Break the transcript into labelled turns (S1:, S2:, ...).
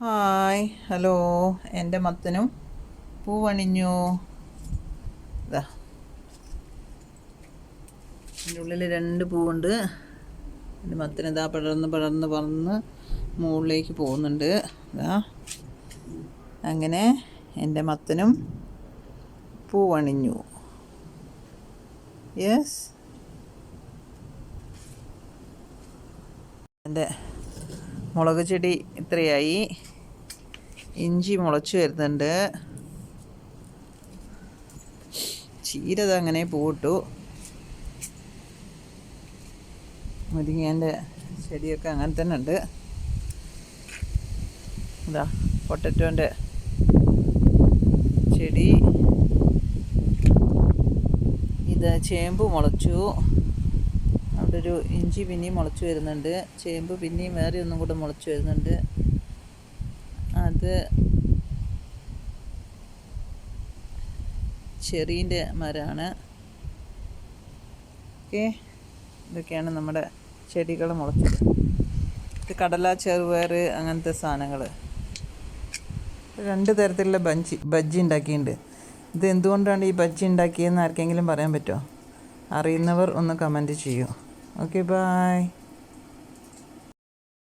S1: Hi hello. എന്റെ മത്തനും പൂവണിഞ്ഞു. ഇതാ എന്റെ ഉള്ളിൽ രണ്ട് പൂവുണ്ട്. എന്റെ മത്തന് ഇതാ പടർന്ന് പടർന്ന് പറന്ന് മുകളിലേക്ക് പോകുന്നുണ്ട്. ഇതാ അങ്ങനെ എന്റെ മത്തനും പൂവണിഞ്ഞു. യെസ് എന്റെ മുളക് ചെടി ഇത്രയായി. ഇഞ്ചി മുളച്ച് വരുന്നുണ്ട്. ചീര ദാ അങ്ങനെ പൂട്ടു മുരിങ്ങേന്റെ ചെടിയൊക്കെ അങ്ങനെ തന്നെ ഉണ്ട്. ഇതാ പൊട്ടറ്റോന്റെ ചെടി. ഇത് ചേമ്പ് മുളച്ചു. അവിടെ ഒരു ഇഞ്ചി പിന്നെയും മുളച്ചു വരുന്നുണ്ട്. ചേമ്പ് പിന്നെയും വേറെ ഒന്നും കൂടെ മുളച്ചു വരുന്നുണ്ട്. അത് ചെറീന്റെ മരമാണ്. ഓക്കെ. ഇതൊക്കെയാണ് നമ്മുടെ ചെടികൾ മുളച്ചത്. ഇത് കടല ചെറുപയർ അങ്ങനത്തെ സാധനങ്ങൾ. രണ്ട് തരത്തിലുള്ള ബഞ്ചി ബജ്ജി ഉണ്ടാക്കിയിട്ടുണ്ട്. ഇത് എന്തുകൊണ്ടാണ് ഈ ബജ്ജി ഉണ്ടാക്കിയതെന്ന് ആർക്കെങ്കിലും പറയാൻ പറ്റുമോ? അറിയുന്നവർ ഒന്ന് കമന്റ് ചെയ്യൂ. Okay bye